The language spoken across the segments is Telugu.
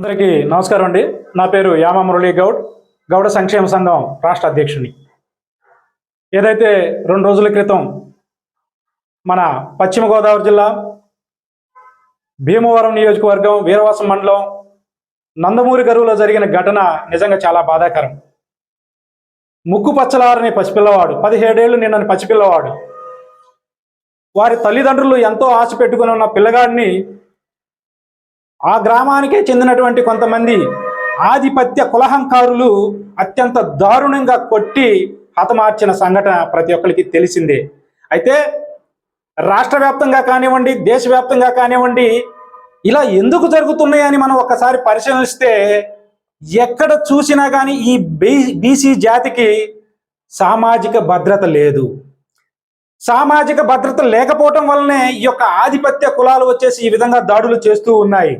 అందరికీ నమస్కారం అండి. నా పేరు యామ మురళీ గౌడ్. గౌడ సంక్షేమ సంఘం రాష్ట్ర అధ్యక్షుని. ఏదైతే రెండు రోజుల క్రితం మన పశ్చిమ గోదావరి జిల్లా భీమవరం నియోజకవర్గం వీరవాసం మండలం నందమూరి గరువులో జరిగిన ఘటన నిజంగా చాలా బాధాకరం. ముక్కు పచ్చలారని పసిపిల్లవాడు పదిహేడేళ్ళు నిన్నని పసిపిల్లవాడు వారి తల్లిదండ్రులు ఎంతో ఆశ పెట్టుకుని ఉన్న పిల్లగాడిని ఆ గ్రామానికే చెందినటువంటి కొంతమంది ఆధిపత్య కులహంకారులు అత్యంత దారుణంగా కొట్టి హతమార్చిన సంఘటన ప్రతి ఒక్కరికి తెలిసిందే. అయితే రాష్ట్ర వ్యాప్తంగా కానివ్వండి దేశవ్యాప్తంగా కానివ్వండి ఇలా ఎందుకు జరుగుతున్నాయని మనం ఒక్కసారి పరిశీలిస్తే ఎక్కడ చూసినా కానీ ఈ బీ బీసీ జాతికి సామాజిక భద్రత లేదు. సామాజిక భద్రత లేకపోవటం వల్లనే ఈ యొక్క ఆధిపత్య కులాలు వచ్చేసి ఈ విధంగా దాడులు చేస్తూ ఉన్నాయి.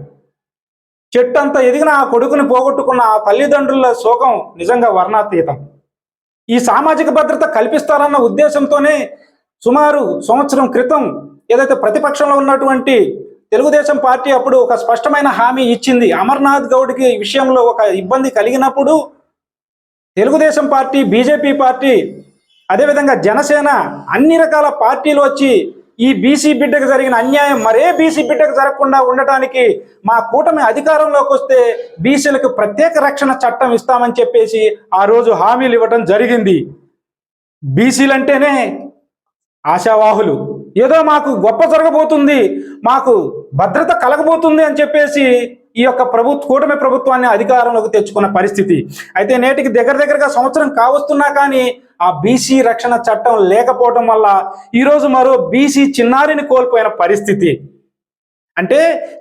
చెట్టు అంతా ఎదిగిన ఆ కొడుకుని పోగొట్టుకున్న ఆ తల్లిదండ్రుల శోకం నిజంగా వర్ణాతీతం. ఈ సామాజిక భద్రత కల్పిస్తారన్న ఉద్దేశంతోనే సుమారు సంవత్సరం క్రితం ఏదైతే ప్రతిపక్షంలో ఉన్నటువంటి తెలుగుదేశం పార్టీ అప్పుడు ఒక స్పష్టమైన హామీ ఇచ్చింది. అమర్నాథ్ గౌడ్కి విషయంలో ఒక ఇబ్బంది కలిగినప్పుడు తెలుగుదేశం పార్టీ బీజేపీ పార్టీ అదేవిధంగా జనసేన అన్ని రకాల పార్టీలు వచ్చి ఈ బీసీ బిడ్డకు జరిగిన అన్యాయం మరే బీసీ బిడ్డకు జరగకుండా ఉండటానికి మా కూటమి అధికారంలోకి వస్తే బీసీలకు ప్రత్యేక రక్షణ చట్టం ఇస్తామని చెప్పేసి ఆ రోజు హామీలు ఇవ్వటం జరిగింది. బీసీలంటేనే ఆశావాహులు. ఏదో మాకు గొప్ప జరగబోతుంది మాకు భద్రత కలగబోతుంది అని చెప్పేసి ఈ యొక్క ప్రభుత్వ కూటమి ప్రభుత్వాన్ని అధికారంలోకి తెచ్చుకున్న పరిస్థితి. అయితే నేటికి దగ్గర దగ్గరగా సంవత్సరం కావస్తున్నా కానీ ఆ బీసీ రక్షణ చట్టం లేకపోవడం వల్ల ఈరోజు మరో బీసీ చిన్నారిని కోల్పోయిన పరిస్థితి. అంటే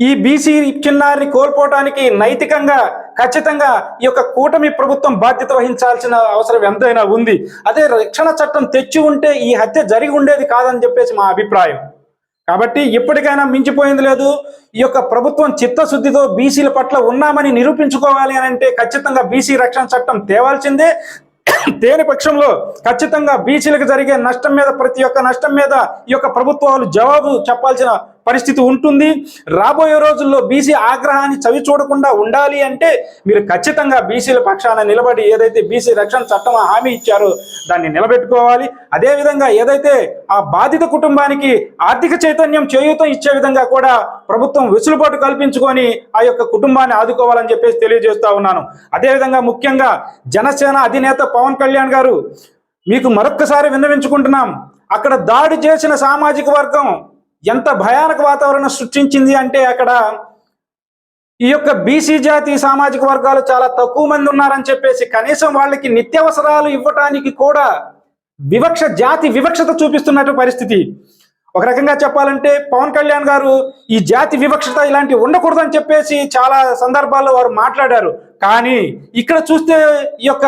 ఈ బీసీ చిన్నారిని కోల్పోవటానికి నైతికంగా ఖచ్చితంగా ఈ యొక్క కూటమి ప్రభుత్వం బాధ్యత వహించాల్సిన అవసరం ఎంతైనా ఉంది. అదే రక్షణ చట్టం తెచ్చి ఉంటే ఈ హత్య జరిగి ఉండేది కాదని చెప్పేసి మా అభిప్రాయం. కాబట్టి ఇప్పటికైనా మించిపోయింది లేదు. ఈ యొక్క ప్రభుత్వం చిత్తశుద్ధితో బీసీల పట్ల ఉన్నామని నిరూపించుకోవాలి అని అంటే ఖచ్చితంగా బీసీ రక్షణ చట్టం తేవాల్సిందే. దేని పక్షంలో ఖచ్చితంగా బీసీలకు జరిగే నష్టం మీద ప్రతి ఒక్క నష్టం మీద ఈ యొక్క ప్రభుత్వాలు జవాబు చెప్పాల్సిన పరిస్థితి ఉంటుంది. రాబోయే రోజుల్లో బీసీ ఆగ్రహాన్ని చవి చూడకుండా ఉండాలి అంటే మీరు ఖచ్చితంగా బీసీల పక్షాన నిలబడి ఏదైతే బీసీ రక్షణ చట్టం హామీ ఇచ్చారో దాన్ని నిలబెట్టుకోవాలి. అదేవిధంగా ఏదైతే ఆ బాధిత కుటుంబానికి ఆర్థిక చైతన్యం చేయూత ఇచ్చే విధంగా కూడా ప్రభుత్వం వెసులుబాటు కల్పించుకొని ఆ యొక్క కుటుంబాన్ని ఆదుకోవాలని చెప్పేసి తెలియజేస్తా ఉన్నాను. అదేవిధంగా ముఖ్యంగా జనసేన అధినేత పవన్ కళ్యాణ్ గారు మీకు మరొక్కసారి విన్నవించుకుంటున్నాం. అక్కడ దాడి చేసిన సామాజిక వర్గం ఎంత భయానక వాతావరణం సృష్టించింది అంటే అక్కడ ఈ యొక్క బీసీ జాతి సామాజిక వర్గాలు చాలా తక్కువ మంది ఉన్నారని చెప్పేసి కనీసం వాళ్ళకి నిత్యావసరాలు ఇవ్వటానికి కూడా వివక్ష జాతి వివక్షత చూపిస్తున్నట్టు పరిస్థితి. ఒక రకంగా చెప్పాలంటే పవన్ కళ్యాణ్ గారు ఈ జాతి వివక్షత ఇలాంటివి ఉండకూడదని చెప్పేసి చాలా సందర్భాల్లో వారు మాట్లాడారు. కానీ ఇక్కడ చూస్తే ఈ యొక్క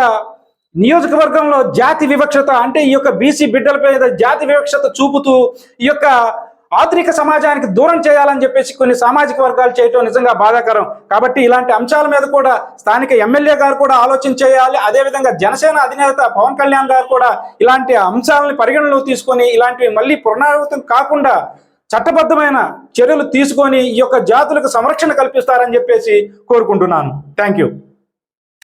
నియోజకవర్గంలో జాతి వివక్షత అంటే ఈ యొక్క బీసీ బిడ్డల మీద జాతి వివక్షత చూపుతూ ఈ యొక్క ఆధునిక సమాజానికి దూరం చేయాలని చెప్పేసి కొన్ని సామాజిక వర్గాలు చేయటం నిజంగా బాధాకరం. కాబట్టి ఇలాంటి అంశాల మీద కూడా స్థానిక ఎమ్మెల్యే గారు కూడా ఆలోచన చేయాలి. అదేవిధంగా జనసేన అధినేత పవన్ కళ్యాణ్ గారు కూడా ఇలాంటి అంశాలను పరిగణలోకి తీసుకొని ఇలాంటివి మళ్ళీ పునరావృతం కాకుండా చట్టబద్ధమైన చర్యలు తీసుకొని ఈ యొక్క జాతులకు సంరక్షణ కల్పిస్తారని చెప్పేసి కోరుకుంటున్నాను. Thank you